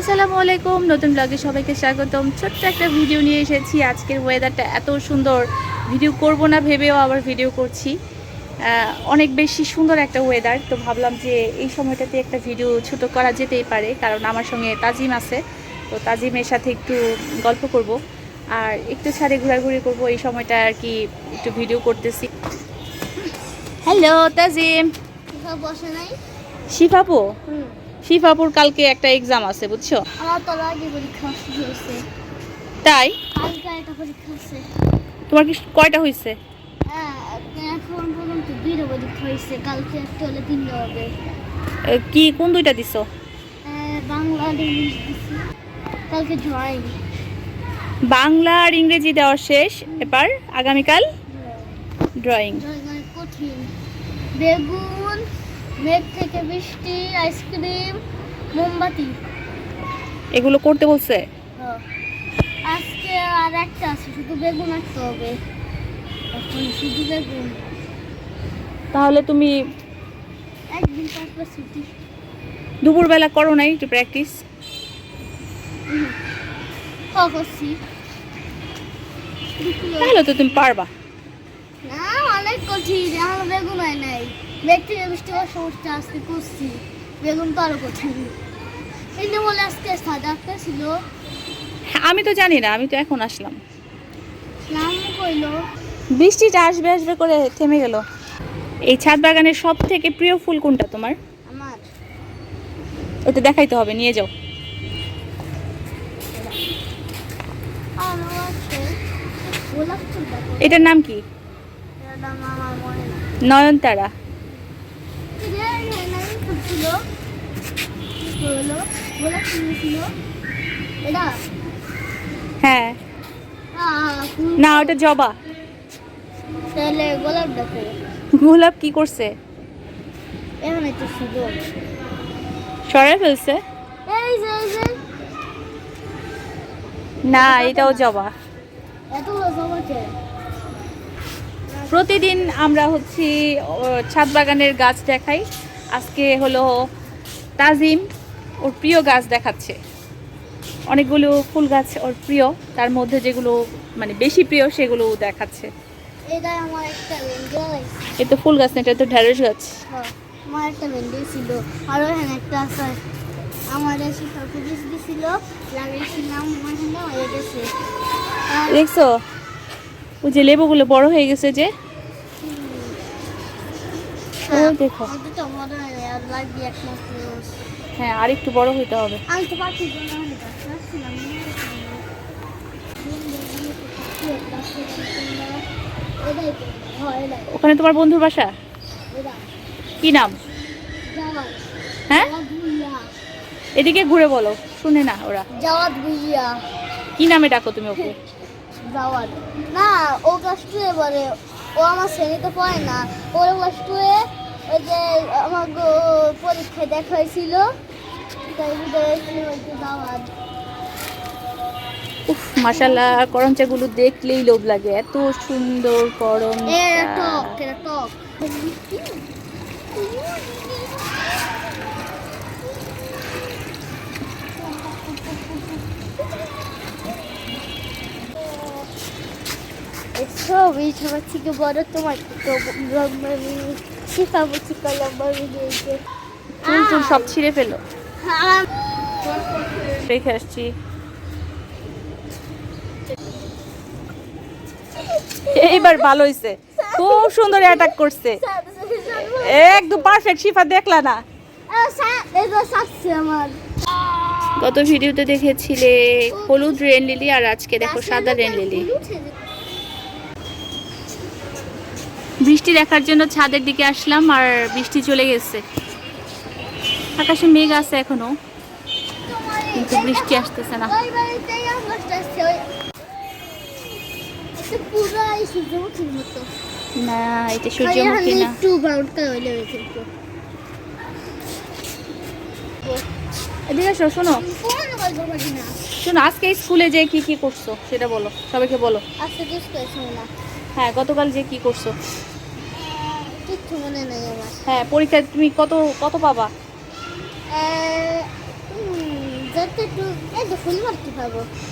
আসসালামু আলাইকুম নতুন ব্লগে সবাইকে স্বাগতম। ছোট্ট একটা ভিডিও নিয়ে এসেছি। আজকের ওয়েদারটা এত সুন্দর। ভিডিও করব না ভেবেও আবার ভিডিও করছি। অনেক বেশি সুন্দর একটা ওয়েদার তো ভাবলাম যে এই সময়টাতে একটা ভিডিও ছোট করা যেতেই পারে। কারণ আমার সঙ্গে তাজিম আছে। তো তাজিমের সাথে একটু গল্প করব। আর একটু ছাড়ে ঘোরাঘুরি করব। এই সময়টা আর কি একটু ভিডিও করতেছি। হ্যালো তাজিম। কোথাও বসে নাই। শিফাপু? হুম। শিফাপুর কালকে একটা এক্সাম আছে বুঝছ? আমার তো আগে পরীক্ষা হয়েছে তাই? কালকে একটা পরীক্ষা আছে। তোমার কি কয়টা হয়েছে হ্যাঁ এখন পর্যন্ত দুইটা পরীক্ষা হয়েছে কালকে একটা হলে তিনটা হবে। কি কোন দুইটা দিছো? বাংলা আর ইংলিশ দিছি। কালকে ড্রয়িং বাংলা আর ইংরেজি দেওয়া শেষ এবার আগামীকাল ড্রয়িং ড্রয়িং কঠিন। বেগুন মেঘ থেকে বৃষ্টি আইসক্রিম মোমবাতি। এগুলো করতে বলছে? হ্যাঁ। আজকে আর একটা আছে শুধু বেগুন আঁকতে হবে। এখন শুধু বেগুন। তাহলে তুমি একদিন তারপর ছুটি। দুপুরবেলা করো নাই একটু প্র্যাকটিস তাহলে তো তুমি পারবা। না অনেক কঠিন আমার বেগুন হয় নাই। মেঘ বৃষ্টি হওয়ার সমস্যা আজকে করছি। বেগুন তো আরও কঠিন। কিন্তু বলে আজকে একটা ছিল। হ্যাঁ, আমি তো জানি না আমি তো এখন আসলাম। নাম কইলো বৃষ্টিটা আসবে আসবে করে থেমে গেল। এই ছাদ বাগানের সব থেকে প্রিয় ফুল কোনটা তোমার? আমার। ওটা দেখাইতে হবে নিয়ে যাও। এটার নাম কি? নয়নতারা। হলো গোলাপ ফুল ছিল এটা হ্যাঁ। না ওটা জবা। তাহলে গোলাপ দেখো। গোলাপ কি করছে? সুন্দর সরাই ফেলছে। এই যে এই যে। না এটাও জবা। প্রতিদিন আমরা হচ্ছে ছাদ বাগানের গাছ দেখাই। আজকে হলো তাজিম ওর প্রিয় গাছ দেখাচ্ছে। অনেকগুলো ফুল গাছ ওর প্রিয় তার মধ্যে যেগুলো মানে বেশি প্রিয় সেগুলো দেখাচ্ছে। এ তো ফুল গাছ না এটা তো ঢেঁড়স গাছ। আমার একটা ভেন্ডি ছিল। আরও এখানে একটা আছে আমার এসে সরপুরিশ দিছিল লাগিয়েছিলাম ওখানে হয়ে গেছে আর দেখছ? ওই যে লেবুগুলো বড় হয়ে গেছে যে। ও দেখো তো মনে হয় আর হ্যাঁ একটু বড় হইতে হবে হয় ওখানে তোমার বন্ধুর বাসা কি নাম জাওয়াত হ্যাঁ জাওয়াত এদিকে ঘুরে বলো শুনে না ওরা জাওয়াত ভুইয়া কি নামে ডাকো তুমি ওকে যাওয়ার না ও ক্লাস টু ও আমার শ্রেণীতে পড়ে না ওর ক্লাস টু এ ওই যে আমার গো- পরীক্ষায় দেখা হয়েছিল উফ মাশাল্লাহ করমচাগুলো দেখলেই লোভ লাগে। এত সুন্দর করম টক টক। ছবি সবার থেকে বড় তোমার শিখাবো শিখা লম্বা হয়েছে চুল চুল সব ছিঁড়ে ফেলো। রেখে আসছি। এইবার ভালো হইছে। খুব সুন্দর অ্যাটাক করছে। একদম পারফেক্ট শিফা দেখলা না। আমার গত ভিডিওতে দেখেছিলে হলুদ রেন লিলি আর আজকে দেখো সাদা রেন লিলি বৃষ্টি দেখার জন্য ছাদের দিকে আসলাম আর বৃষ্টি চলে গেছে। আকাশে মেঘ আছে এখনও কিন্তু বৃষ্টি আসতেছে না। এটা না সূর্যমুখী না। একটু ব্রাউন হইলে এদিকে আসো শোনো। শোনো আজকে স্কুলে যে কি কি করছ সেটা বলো সবাইকে বলো। আজকে না। হ্যাঁ গতকাল যে কি করছ? কিচ্ছু মনে নেই আমার। হ্যাঁ পরীক্ষায় তুমি কত কত পাবা?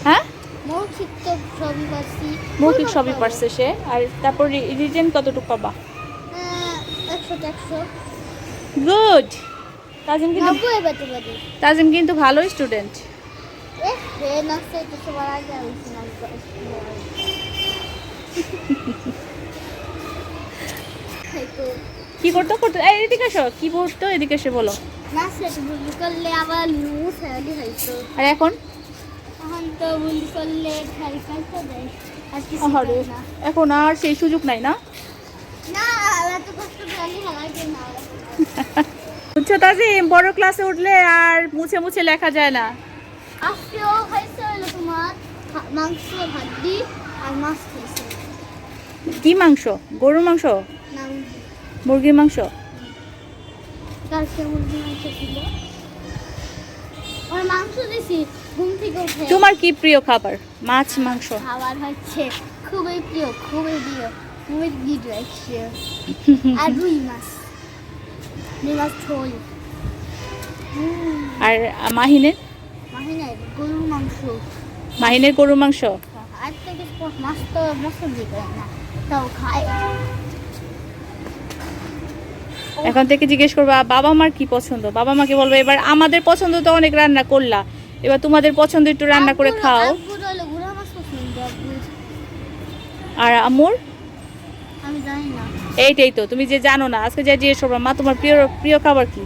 হ্যাঁ? মৌখিক তো সবই পারছি। মৌখিক সবই পারছে সে। আর তারপর রিটেন কতটুকু পাবা? একশো একশো। গুড! তাজিম কিন্তু তাজিম কিন্তু ভালো স্টুডেন্ট। এ হে নাচতে তো সবার আগে আমি সিনেমা তো কি করতো করতো? এই এদিকে এসো। কি পড়তো এদিকে এসে বলো। করলে আবার হয়তো আর এখন? এখন তো ভুল করলে এখন আর সেই সুযোগ নাই না? বুঝছ তাজিম বড় ক্লাসে উঠলে আর মুছে মুছে লেখা যায় না। আজকেও খাইছে হলো তোমার মাংস হাড্ডি আর মাছ কি মাংস? গরুর মাংস? মুরগির মাংস? তোমার কি প্রিয় খাবার? মাছ মাংস? খাবার হচ্ছে খুবই প্রিয় খুবই প্রিয়। মুরগি আর রুই মাছ। রুই মাছ ঝোল। আর মাহিনের? মাহিনের গরুর মাংস। মাহিনের গরুর মাংস? আর থেকে মাছ তো দিয়ে না। এখন থেকে জিজ্ঞেস করবা বাবা মার কি পছন্দ? বাবা মাকে বলবে এবার আমাদের পছন্দ তো অনেক রান্না করলা। এবার তোমাদের পছন্দ একটু রান্না করে খাও। আর আমুর? আমি জানি না। এইটাই তো তুমি যে জানো না আজকে যা জিজ্ঞেস করবা মা তোমার প্রিয় প্রিয় খাবার কি?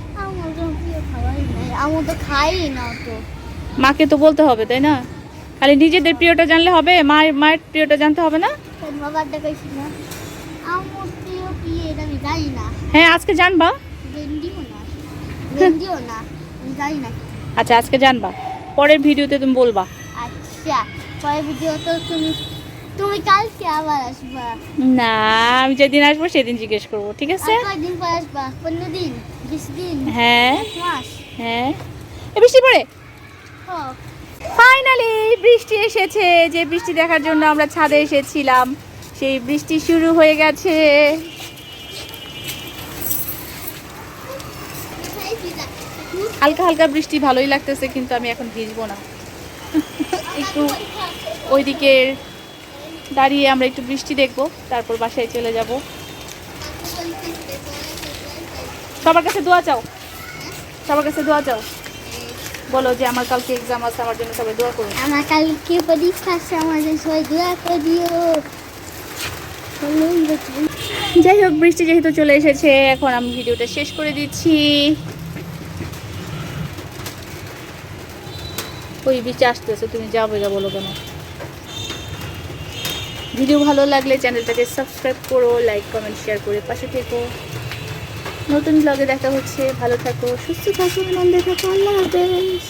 মাকে তো বলতে হবে তাই না? খালি নিজেদের প্রিয়টা জানলে হবে মায়ের মায়ের প্রিয়টা জানতে হবে না? বাবার দেখাইছি না। আমার প্রিয় কি এটা আমি জানি না। হ্যাঁ আজকে জানবা? ভেন্ডিও না। ভেন্ডিও না আমি জানি না। আচ্ছা আজকে জানবা। পরের ভিডিওতে তুমি বলবা। আচ্ছা পরের তুমি তুমি কালকে আবার আসবা। না আমি যেদিন আসব সেদিন জিজ্ঞেস করব ঠিক আছে? আর কয়দিন পর আসবা? পনেরো দিন বিশ দিন? হ্যাঁ। হ্যাঁ। এ বৃষ্টি পড়ে? ও ফাইনালি বৃষ্টি এসেছে। যে বৃষ্টি দেখার জন্য আমরা ছাদে এসেছিলাম। সেই বৃষ্টি শুরু হয়ে গেছে। হালকা হালকা বৃষ্টি ভালোই লাগতেছে, কিন্তু আমি এখন ভিজবো না। একটু ওইদিকে দাঁড়িয়ে আমরা একটু বৃষ্টি দেখব, তারপর বাসায় চলে যাব। সবার কাছে দোয়া চাও? সবার কাছে দোয়া চাও? বলো যে আমার কালকে এক্সাম আছে, আমার জন্য সবাই দোয়া করুন আমার কালকে পরীক্ষা আছে, আমাদের সবাই দোয়া করে দেখি। যাই হোক, বৃষ্টি যেহেতু চলে এসেছে, এখন আমি ভিডিওটা শেষ করে দিচ্ছি। ওই বৃষ্টি আসতেছে, তুমি যাব যা বলো কেন? ভিডিও ভালো লাগলে চ্যানেলটাকে সাবস্ক্রাইব করো, লাইক, কমেন্ট, শেয়ার করে পাশে থেকো। নতুন ব্লগে দেখা হচ্ছে, ভালো থাকো, সুস্থ থাকো, আনন্দে থাকো, আল্লাহ হাফেজ।